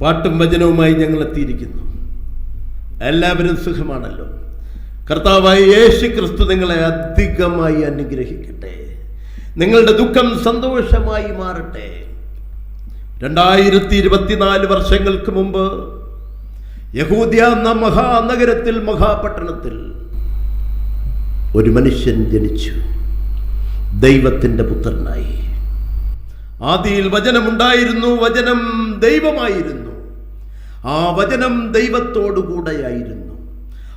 പാട്ടും വചനവുമായി ഞങ്ങൾ എത്തിയിരിക്കുന്നു എല്ലാവരും സുഖമാണല്ലോ. കർത്താവായ യേശു ക്രിസ്തു നിങ്ങളെ അധികമായി അനുഗ്രഹിക്കട്ടെ. നിങ്ങളുടെ ദുഃഖം സന്തോഷമായി മാറട്ടെ. രണ്ടായിരത്തി ഇരുപത്തിനാല് വർഷങ്ങൾക്ക് മുമ്പ് യഹൂദ്യ എന്ന മഹാനഗരത്തിൽ മഹാപട്ടണത്തിൽ ഒരു മനുഷ്യൻ ജനിച്ചു. ദൈവത്തിന്റെ പുത്രനായി. ആദിയിൽ വചനമുണ്ടായിരുന്നു വചനം ദൈവമായിരുന്നു. ആ വചനം ദൈവത്തോടുകൂടെയായിരുന്നു.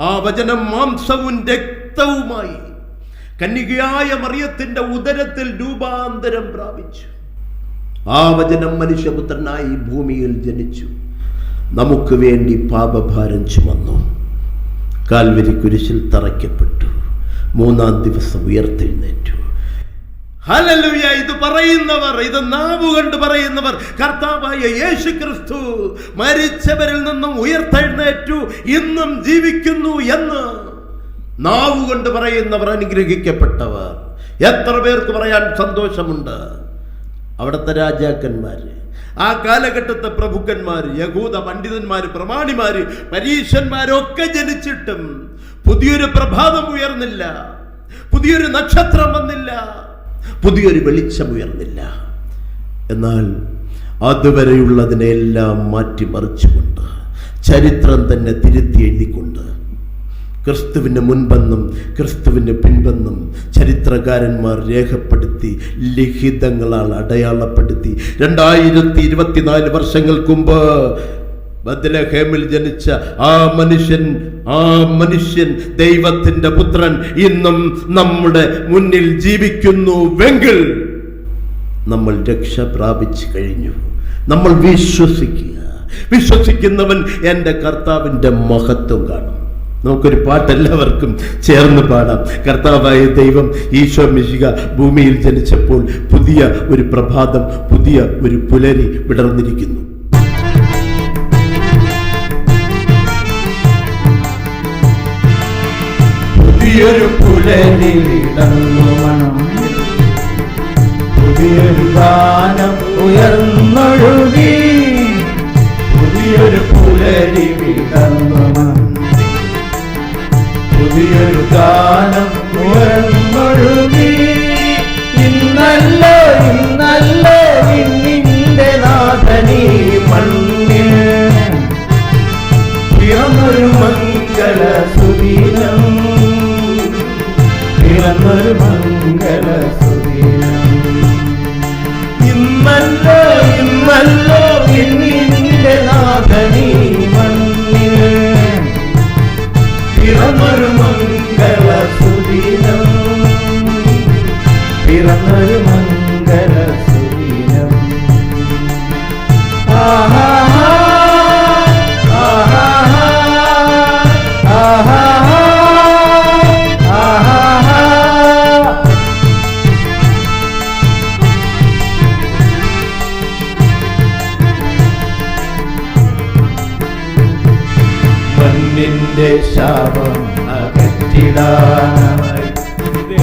ആ വചനം മാംസവും രക്തവുമായി കന്യകയായ മറിയത്തിന്റെ ഉദരത്തിൽ രൂപാന്തരം പ്രാപിച്ചു. ആ വചനം മനുഷ്യപുത്രനായി ഭൂമിയിൽ ജനിച്ചു. നമുക്ക് വേണ്ടി പാപഭാരം ചുമന്നു. കാൽവരി കുരിശിൽ തറയ്ക്കപ്പെട്ടു. മൂന്നാം ദിവസം ഉയർത്തെഴുന്നേറ്റു. ഹല്ലേലൂയ ഇത് പറയുന്നവർ ഇത് നാവ് കൊണ്ട് പറയുന്നവർ കർത്താവായ യേശു ക്രിസ്തു മരിച്ചവരിൽ നിന്നും ഉയർത്തെഴുന്നേറ്റു ഇന്നും ജീവിക്കുന്നു എന്ന് നാവ് കൊണ്ട് പറയുന്നവർ അനുഗ്രഹിക്കപ്പെട്ടവർ. എത്ര പേർക്ക് പറയാൻ സന്തോഷമുണ്ട്? അവിടുത്തെ രാജാക്കന്മാര് ആ കാലഘട്ടത്തെ പ്രഭുക്കന്മാർ യഹൂദ പണ്ഡിതന്മാർ പ്രമാണിമാർ പരീക്ഷന്മാരൊക്കെ ജനിച്ചിട്ടും പുതിയൊരു പ്രഭാതം ഉയർന്നില്ല പുതിയൊരു നക്ഷത്രം വന്നില്ല. പുതിയൊരു വെളിച്ചം ഉയർന്നില്ല. എന്നാൽ അതുവരെയുള്ളതിനെല്ലാം മാറ്റിമറിച്ചുകൊണ്ട് ചരിത്രം തന്നെ തിരുത്തി എഴുതിക്കൊണ്ട് ക്രിസ്തുവിന് മുൻപെന്നും ക്രിസ്തുവിന്റെ പിൻപെന്നും ചരിത്രകാരന്മാർ രേഖപ്പെടുത്തി ലിഖിതങ്ങളാൽ അടയാളപ്പെടുത്തി. രണ്ടായിരത്തി ഇരുപത്തിനാല് വർഷങ്ങൾക്ക് മുമ്പ് ബദ്ലഹേമിൽ ജനിച്ച ആ മനുഷ്യൻ ആ മനുഷ്യൻ ദൈവത്തിന്റെ പുത്രൻ ഇന്നും നമ്മുടെ മുന്നിൽ ജീവിക്കുന്നുവെങ്കിൽ നമ്മൾ രക്ഷ പ്രാപിച്ചു കഴിഞ്ഞു. നമ്മൾ വിശ്വസിക്കുക. വിശ്വസിക്കുന്നവൻ എന്റെ കർത്താവിന്റെ മഹത്വം കാണും. നമുക്കൊരു പാട്ട് എല്ലാവർക്കും ചേർന്ന് പാടാം. കർത്താവായ ദൈവം ഈശോ മിശിക ഭൂമിയിൽ ജനിച്ചപ്പോൾ പുതിയ ഒരു പ്രഭാതം പുതിയ ഒരു പുലരി വിടർന്നിരിക്കുന്നു. പുതിയൊരു പുലരി പുതിയൊരു ഗാനം ഉയർന്നൊഴുകി. പുതിയൊരു പുലരി പുതിയൊരു ഗാനം ഉയർന്നൊഴുകി. ഇന്നല്ലോ ഇന്നല്ലോ പിറന്നൊരു മംഗള സുദിനം ആഹാ ശാപം അകറ്റിടാനായി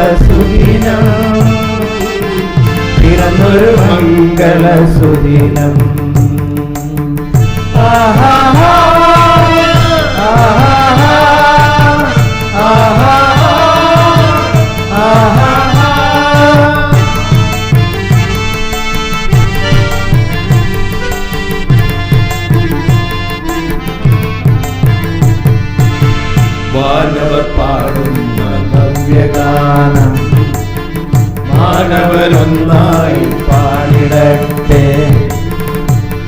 മംഗള സുദിനം പിറന്നൊരു മംഗള സുദിനം ആഹാ മാനവരൊന്നായി പാടിടട്ടെ.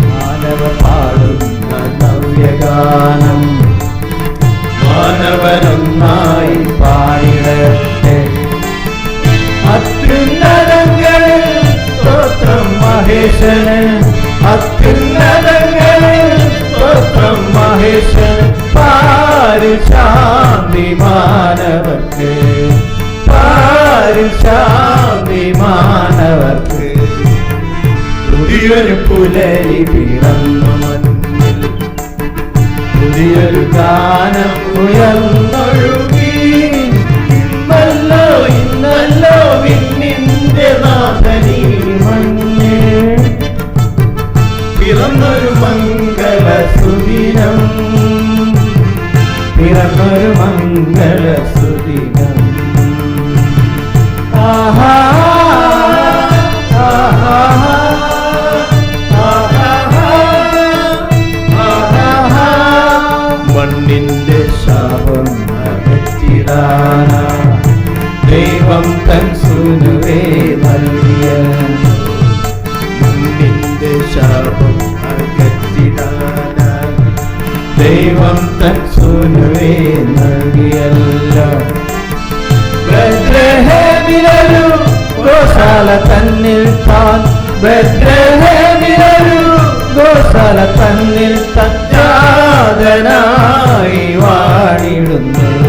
മാനവ പാടുന്ന നവ്യഗാനം മാനവനൊന്നായി പാടിടട്ടെ. അത്യുന്നതങ്ങളിൽ സ്തോത്രം മഹേശന് അത്യുന്നതങ്ങളിൽ സ്തോത്രം മഹേശൻ പാരി ശാന്തി മാനവർക്ക് പാരി ശാന്തി മാനവർക്ക് പുതിയൊരു പുലരി പിറന്നു മഞ്ഞിൽ പുതിയൊരു ഗാനം ഉയർന്നൊഴുകി. ഇന്നല്ലോ ഇന്നല്ലോ വിണ്ണിന്റെ നാഥനി മണ്ണിൽ. പിറന്നൊരു മംഗള സുദിനം പിറന്നൊരു മംഗള സുദിനം ആഹാ ദൈവം തൻ സുനുവേ നൽകിയ മുന്നിന്റെ ശാപം അകറ്റിടാനായി. ദൈവം തൻ സുനുവേ നൽകിയല്ല. ബദ്രഹേമിലൊരു ഗോശാല തന്നിൽ താൻ. ബദ്രഹേമിലൊരു ഗോശാല തന്നിൽ തജ്ജാതനായി വാണിടുന്നു.